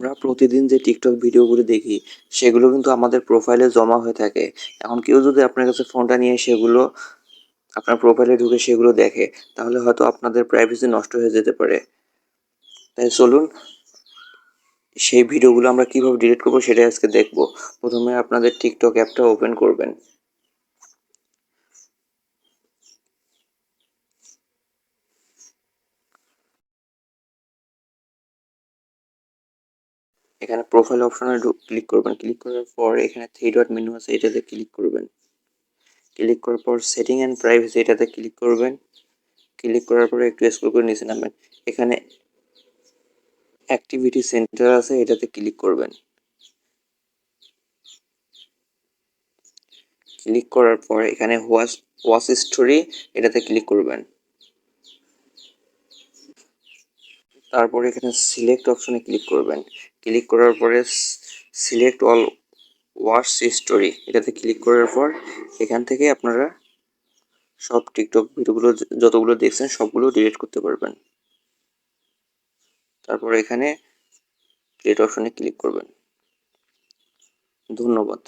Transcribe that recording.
আমরা প্রতিদিন যে টিকটক ভিডিওগুলো দেখি, সেগুলো কিন্তু আমাদের প্রোফাইলে জমা হয়ে থাকে। এখন কেউ যদি আপনার কাছে ফোনটা নিয়ে সেগুলো, আপনার প্রোফাইলে ঢুকে সেগুলো দেখে, তাহলে হয়তো আপনাদের প্রাইভেসি নষ্ট হয়ে যেতে পারে। তাই চলুন, সেই ভিডিওগুলো আমরা কীভাবে ডিলিট করব সেটাই আজকে দেখব। প্রথমে আপনাদের টিকটক অ্যাপটা ওপেন করবেন। এখানে প্রোফাইল অপশনে ক্লিক করবেন। ক্লিক করার পর এখানে থ্রি ডট মেনু আছে, এটাতে ক্লিক করবেন। ক্লিক করার পর সেটিং অ্যান্ড প্রাইভেসি এটাতে ক্লিক করবেন। ক্লিক করার পরে একটু স্ক্রল করে নিচে নামবেন। এখানে অ্যাক্টিভিটি সেন্টার আছে, এটাতে ক্লিক করবেন। ক্লিক করার পর এখানে ওয়াচ ওয়াচ স্টোরি এটাতে ক্লিক করবেন। তারপর এখানে সিলেক্ট অপশনে ক্লিক করবেন। ক্লিক করার পরে সিলেক্ট অল ওয়াচ স্টোরি এটাতে ক্লিক করার পর এখান থেকে আপনারা সব টিকটক ভিডিওগুলো যতগুলো দেখছেন সবগুলো ডিলিট করতে পারবেন। তারপর এখানে ক্রিয়েট অপশনে ক্লিক করবেন। ধন্যবাদ।